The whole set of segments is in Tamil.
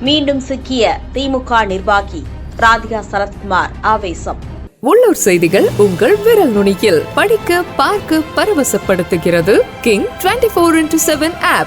மீண்டும் சிக்கிய திமுக நிர்வாகி ராதிகா சரத்குமார் ஆவேசம். உள்ளூர் செய்திகள் உங்கள் விரல் நுனியில் படிக்க பார்க்க பரவசப்படுத்துகிறது. King twenty four into seven app.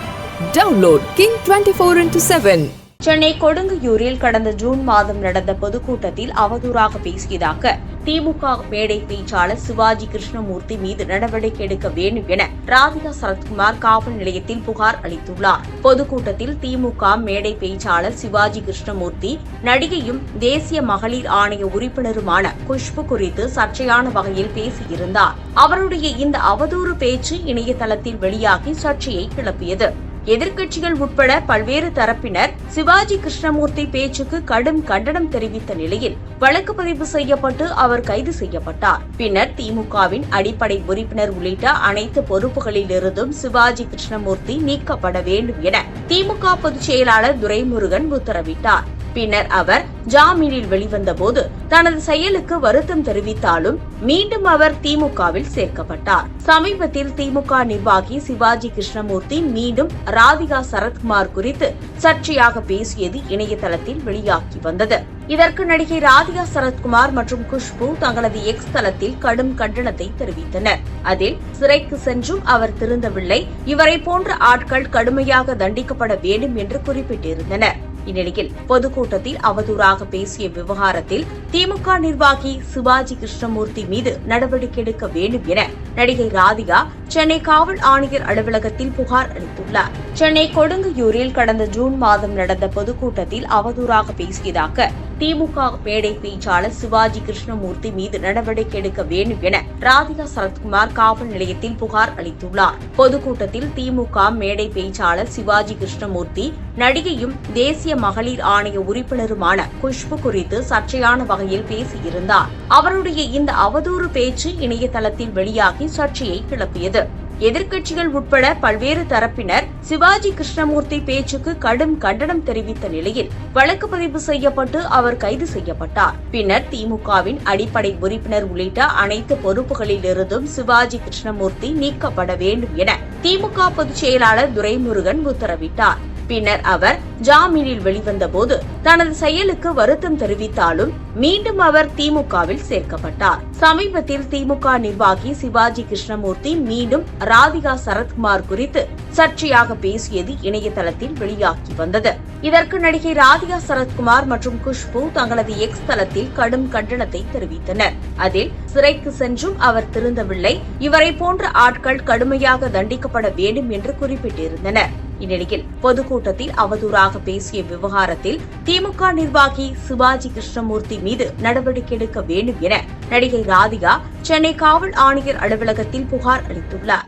Download King twenty four into seven. Chennai கொடுங்கையூரில் கடந்த ஜூன் மாதம் நடந்த பொதுக்கூட்டத்தில் அவதூறாக பேசியதாக திமுக மேடை பேச்சாளர் சிவாஜி கிருஷ்ணமூர்த்தி மீது நடவடிக்கை எடுக்க வேண்டும் என ராதிகா சரத்குமார் காவல் நிலையத்தில் புகார் அளித்துள்ளார். பொதுக்கூட்டத்தில் திமுக மேடை பேச்சாளர் சிவாஜி கிருஷ்ணமூர்த்தி நடிகையும் தேசிய மகளிர் ஆணைய உறுப்பினருமான குஷ்பு குறித்து சர்ச்சையான வகையில் பேசியிருந்தார். அவருடைய இந்த அவதூறு பேச்சு இணையதளத்தில் வெளியாகி சர்ச்சையை கிளப்பியது. எதிர்க்கட்சிகள் உட்பட பல்வேறு தரப்பினர் சிவாஜி கிருஷ்ணமூர்த்தி பேச்சுக்கு கடும் கண்டனம் தெரிவித்த நிலையில் வழக்கு பதிவு செய்யப்பட்டு அவர் கைது செய்யப்பட்டார். பின்னர் திமுகவின் அடிப்படை உறுப்பினர் உள்ளிட்ட அனைத்து பொறுப்புகளிலிருந்தும் சிவாஜி கிருஷ்ணமூர்த்தி நீக்கப்பட வேண்டும் என திமுக பொதுச் செயலாளர் துரைமுருகன் உத்தரவிட்டார். பின்னர் அவர் ஜாமீனில் வெளிவந்தபோது தனது செயலுக்கு வருத்தம் தெரிவித்தாலும் மீண்டும் அவர் திமுகவில் சேர்க்கப்பட்டார். சமீபத்தில் திமுக நிர்வாகி சிவாஜி கிருஷ்ணமூர்த்தி மீண்டும் ராதிகா சரத்குமார் குறித்து சர்ச்சையாக பேசியது இணையதளத்தில் வெளியாகி வந்தது. இதற்கு நடிகை ராதிகா சரத்குமார் மற்றும் குஷ்பு தங்களது எக்ஸ் தளத்தில் கடும் கண்டனத்தை தெரிவித்தனர். அதில் சிறைக்கு சென்றும் அவர் திருந்தவில்லை. இவரை போன்ற ஆட்கள் கடுமையாக தண்டிக்கப்பட வேண்டும் என்று குறிப்பிட்டிருந்தனர். இந்நிலையில் பொதுக்கூட்டத்தில் அவதூறாக பேசிய விவகாரத்தில் திமுக நிர்வாகி சிவாஜி கிருஷ்ணமூர்த்தி மீது நடவடிக்கை எடுக்க வேண்டும் என நடிகை ராதிகா சென்னை காவல் ஆணையர் அலுவலகத்தில் புகார் அளித்துள்ளார். சென்னை கொடுங்கையூரில் கடந்த ஜூன் மாதம் நடந்த பொதுக்கூட்டத்தில் அவதூறாக பேசியதாக திமுக மேடை பேச்சாளர் சிவாஜி கிருஷ்ணமூர்த்தி மீது நடவடிக்கை எடுக்க வேண்டும் என ராதிகா சரத்குமார் காவல் நிலையத்தில் புகார் அளித்துள்ளார். பொதுக்கூட்டத்தில் திமுக மேடை பேச்சாளர் சிவாஜி கிருஷ்ணமூர்த்தி நடிகையும் தேசிய மகளிர் ஆணைய உறுப்பினருமான குஷ்பு குறித்து சர்ச்சையான வகையில் பேசியிருந்தார். அவருடைய இந்த அவதூறு பேச்சு இணையதளத்தில் வெளியாகி சர்ச்சையை கிளப்பியது. எதிர்க்கட்சிகள் உட்பட பல்வேறு தரப்பினர் சிவாஜி கிருஷ்ணமூர்த்தி பேச்சுக்கு கடும் கண்டனம் தெரிவித்த நிலையில் வழக்கு பதிவு செய்யப்பட்டு அவர் கைது செய்யப்பட்டார். பின்னர் திமுகவின் அடிப்படை உறுப்பினர் உள்ளிட்ட அனைத்து பொறுப்புகளிலிருந்தும் சிவாஜி கிருஷ்ணமூர்த்தி நீக்கப்பட வேண்டும் என திமுக பொதுச் செயலாளர் துரைமுருகன் உத்தரவிட்டார். பின்னர் அவர் ஜாமீனில் வெளிவந்தபோது தனது செயலுக்கு வருத்தம் தெரிவித்தாலும் மீண்டும் அவர் திமுகவில் சேர்க்கப்பட்டார். சமீபத்தில் திமுக நிர்வாகி சிவாஜி கிருஷ்ணமூர்த்தி மீண்டும் ராதிகா சரத்குமார் குறித்து சர்ச்சையாக பேசியது இணையதளத்தில் வெளியாகி வந்தது. இதற்கு நடிகை ராதிகா சரத்குமார் மற்றும் குஷ்பு தங்களது எக்ஸ் தளத்தில் கடும் கண்டனத்தை தெரிவித்தனர். அதில் சிறைக்கு சென்றும் அவர் திருந்தவில்லை. இவரை போன்ற ஆட்கள் கடுமையாக தண்டிக்கப்பட வேண்டும் என்று குறிப்பிட்டிருந்தனர். இந்நிலையில் பொதுக்கூட்டத்தில் அவதூறாக பேசிய விவகாரத்தில் திமுக நிர்வாகி சிவாஜி கிருஷ்ணமூர்த்தி மீது நடவடிக்கை எடுக்க வேண்டும் என நடிகை ராதிகா சென்னை காவல் ஆணையர் அலுவலகத்தில் புகார் அளித்துள்ளார்.